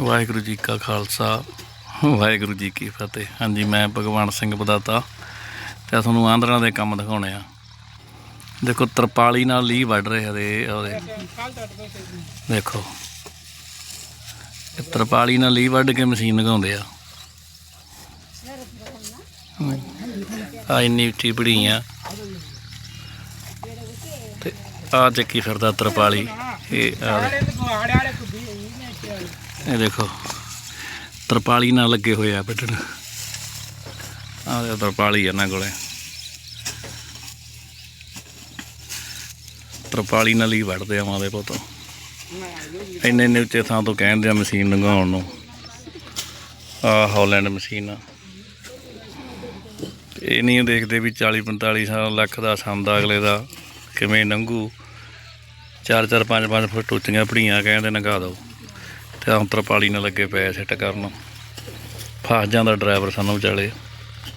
ਵਾਹਿਗੁਰੂ ਜੀ ਕਾ ਖਾਲਸਾ, ਵਾਹਿਗੁਰੂ ਜੀ ਕੀ ਫਤਿਹ। ਹਾਂਜੀ, ਮੈਂ ਭਗਵਾਨ ਸਿੰਘ ਬਦਾਤਾ ਤੇ ਤੁਹਾਨੂੰ ਆਂਧਰਾਂ ਦੇ ਕੰਮ ਦਿਖਾਉਣੇ ਆ। ਦੇਖੋ, ਤਰਪਾਲੀ ਨਾਲ ਲੀ ਵੱਢ ਰਹੇ ਹਰੇ ਉਹਦੇ। ਦੇਖੋ ਤਰਪਾਲੀ ਨਾਲ ਲੀ ਵੱਢ ਕੇ ਮਸ਼ੀਨ ਲਗਾਉਂਦੇ ਆ। ਆ ਇੰਨੀ ਉੱਚੀ ਬੜੀ ਆ। ਤੇ ਆ ਚੱਕੀ ਫਿਰਦਾ ਤਰਪਾਲੀ, ਇਹ ਆ ਇਹ ਦੇਖੋ, ਤਰਪਾਲੀ ਨਾਲ ਲੱਗੇ ਹੋਏ ਆ ਵੱਢਣ ਆਹ ਦੇਖੋ ਤਰਪਾਲੀ ਇਹਨਾਂ ਕੋਲੇ। ਤਰਪਾਲੀ ਨਾਲ ਹੀ ਵੱਢਦੇ ਆ ਮਾਂ ਦੇ ਪੁੱਤ। ਇੰਨੇ ਇੰਨੇ ਉੱਚੇ ਥਾਂ ਤੋਂ ਕਹਿੰਦੇ ਆ ਮਸ਼ੀਨ ਲੰਘਾਉਣ ਨੂੰ। ਆ ਹਾਲੈਂਡ ਮਸ਼ੀਨ ਆ। ਇਹ ਨਹੀਂ ਦੇਖਦੇ ਵੀ 40 45 ਲੱਖ ਦਾ ਸੰਦ ਆ ਅਗਲੇ ਦਾ, ਕਿਵੇਂ ਲੰਘੂ। 4 4 5 5 ਫੁੱਟ ਉੱਚੀਆਂ ਪੜੀਆਂ ਕਹਿੰਦੇ ਨਗਾ ਦਿਓ। ਤੇ ਆਹ ਤਰਪਾਲੀ ਨਾਲ ਲੱਗੇ ਪਏ ਸਿੱਟ ਕਰਨ। ਫਸ ਜਾਂਦਾ ਡਰਾਈਵਰ ਸਾਨੂੰ ਵਿਚਾਲੇ।